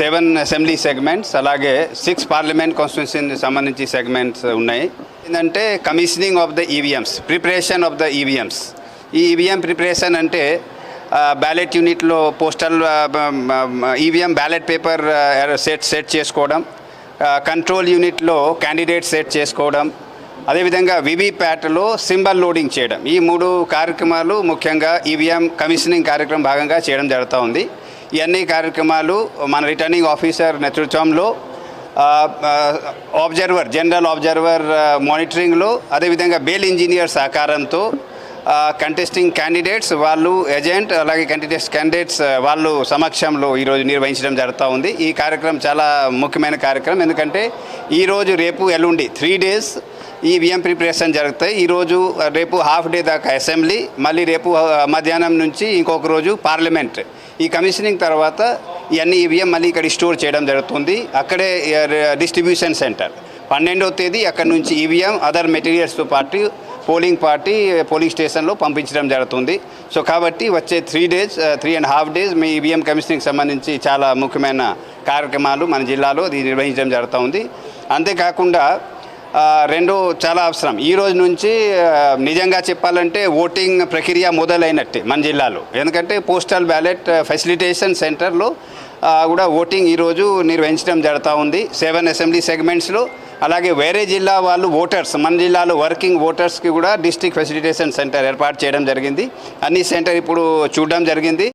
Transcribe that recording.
Seven assembly segments అలాగే six parliament constituency సంబంధించి segments ఉన్నాయి. ఏంటంటే commissioning of the EVMs preparation of the EVMs ఈ ఈవీఎం ప్రిపరేషన్ అంటే బ్యాలెట్ యూనిట్లో postal EVM ballot paper set set చేసుకోవడం కంట్రోల్ యూనిట్లో క్యాండిడేట్ సెట్ చేసుకోవడం అదేవిధంగా వివిప్యాట్లో సింబల్ లోడింగ్ చేయడం. ఈ మూడు కార్యక్రమాలు ముఖ్యంగా ఈవీఎం కమిషనింగ్ కార్యక్రమం భాగంగా చేయడం జరుగుతూ ఉంది. ఇవన్నీ కార్యక్రమాలు మన రిటర్నింగ్ ఆఫీసర్ నేతృత్వంలో ఆబ్జర్వర్ జనరల్ ఆబ్జర్వర్ మానిటరింగ్లో అదేవిధంగా బేల్ ఇంజనీర్ సహకారంతో కంటెస్టింగ్ క్యాండిడేట్స్ వాళ్ళు ఏజెంట్ అలాగే కంటెస్ట్ క్యాండిడేట్స్ వాళ్ళు సమక్షంలో ఈరోజు నిర్వహించడం జరుగుతూ ఉంది. ఈ కార్యక్రమం చాలా ముఖ్యమైన కార్యక్రమం. ఎందుకంటే ఈరోజు రేపు ఎల్లుండి త్రీ డేస్ ఈ విఎం ప్రిపరేషన్ జరుగుతాయి. ఈరోజు రేపు హాఫ్ డే దాకా అసెంబ్లీ మళ్ళీ రేపు మధ్యాహ్నం నుంచి ఇంకొక రోజు పార్లమెంట్ ఈ కమిషనింగ్ తర్వాత ఇవన్నీ ఈవీఎం మళ్ళీ ఇక్కడ స్టోర్ చేయడం జరుగుతుంది. అక్కడే డిస్ట్రిబ్యూషన్ సెంటర్. పన్నెండవ తేదీ అక్కడ నుంచి ఈవీఎం అదర్ మెటీరియల్స్తో పాటు పోలింగ్ పార్టీ పోలింగ్ స్టేషన్లో పంపించడం జరుగుతుంది. సో కాబట్టి వచ్చే three days three and half days me EVM commissioning సంబంధించి చాలా ముఖ్యమైన కార్యక్రమాలు మన జిల్లాలో ఇది నిర్వహించడం జరుగుతూ ఉంది. అంతేకాకుండా రెండు చాలా అవసరం. ఈ రోజు నుంచి నిజంగా చెప్పాలంటే ఓటింగ్ ప్రక్రియ మొదలైనట్టే మన జిల్లాలో. ఎందుకంటే పోస్టల్ బ్యాలెట్ ఫెసిలిటేషన్ సెంటర్లో కూడా ఓటింగ్ ఈరోజు నిర్వహించడం జరుగుతూ ఉంది. సెవెన్ అసెంబ్లీ సెగ్మెంట్స్లో అలాగే వేరే జిల్లా వాళ్ళు ఓటర్స్ మన జిల్లాలో వర్కింగ్ ఓటర్స్కి కూడా డిస్ట్రిక్ట్ ఫెసిలిటేషన్ సెంటర్ ఏర్పాటు చేయడం జరిగింది. అన్ని సెంటర్ ఇప్పుడు చూడడం జరిగింది.